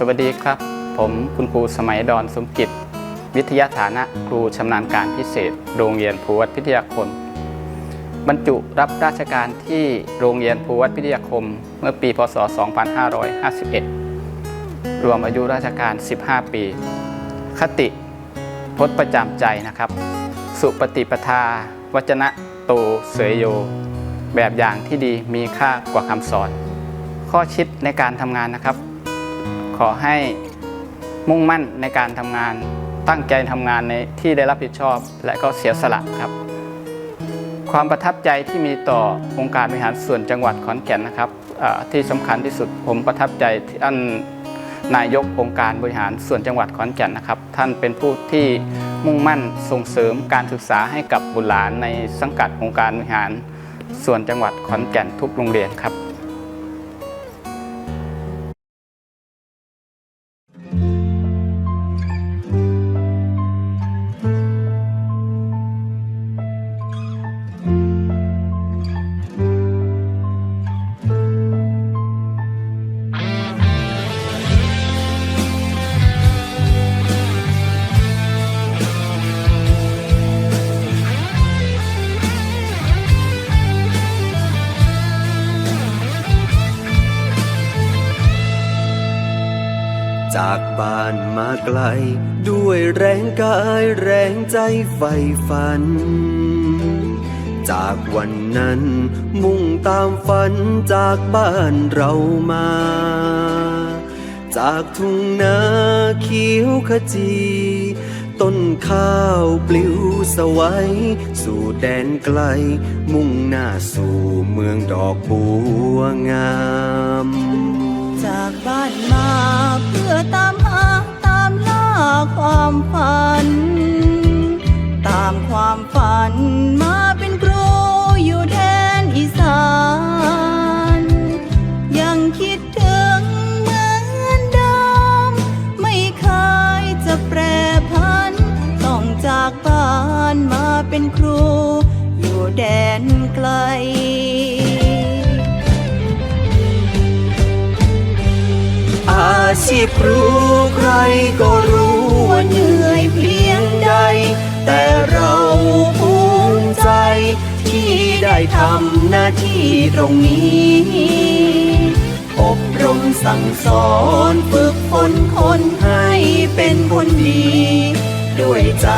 สวัสดีครับ ผมคุณครูสมัยดอนสมกิจ วิทยาฐานะครูชำนาญการพิเศษ โรงเรียนภูวัฒพิทยาคม บรรจุรับราชการที่โรงเรียนภูวัฒพิทยาคม เมื่อปีพศ 2551 รวมอายุราชการ 15 ปี คติพจน์ประจำใจนะครับ สุปฏิปทา วจนะโตเสยโย แบบอย่างที่ดีมีค่ากว่าคำสอน ข้อคิดในการทำงานนะครับ ขอให้มุ่งมั่นในการทำงาน ตั้งใจทำงานในที่ได้รับผิดชอบ และก็เสียสละครับ ความประทับใจที่มีต่อองค์การบริหารส่วนจังหวัดขอนแก่นนะครับที่สำคัญที่สุดผมประทับใจที่ท่านนายกองค์การบริหารส่วนจังหวัดขอนแก่นนะครับ ท่านเป็นผู้ที่มุ่งมั่นส่งเสริมการศึกษาให้กับบุตรหลานในสังกัดองค์การบริหารส่วนจังหวัดขอนแก่นทุกโรงเรียนครับ จากบ้านมาไกล ด้วยแรงกายแรงใจใฝ่ฝัน จากวันนั้นมุ่งตามฝันจากบ้านเรามา จากทุ่งนาเขียวขจี ต้นข้าวปลิวสวัยสู่แดนไกล มุ่งหน้าสู่เมืองดอกบัวงาม จากบ้านมา เพื่อตามหาตามล่าความฝัน ตามความฝันมาเป็นครูอยู่แดนอีสาน ยังคิดถึงเหมือนเดิมไม่เคยจะแปรพัน ต้องจากบ้านมาเป็นครู อยู่แดนไกล อาชีพครูใครก็รู้ว่าเหนื่อยเพียงใด แต่เราภูมิใจ ที่ได้ทำหน้าที่ตรงนี้ อบรมสั่งสอนฝึกฝนคนให้เป็นคนดี ด้วยใจ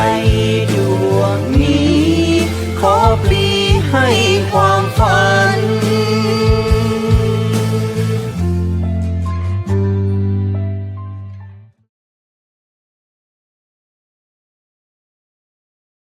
ดวงนี้ ขอปลีให้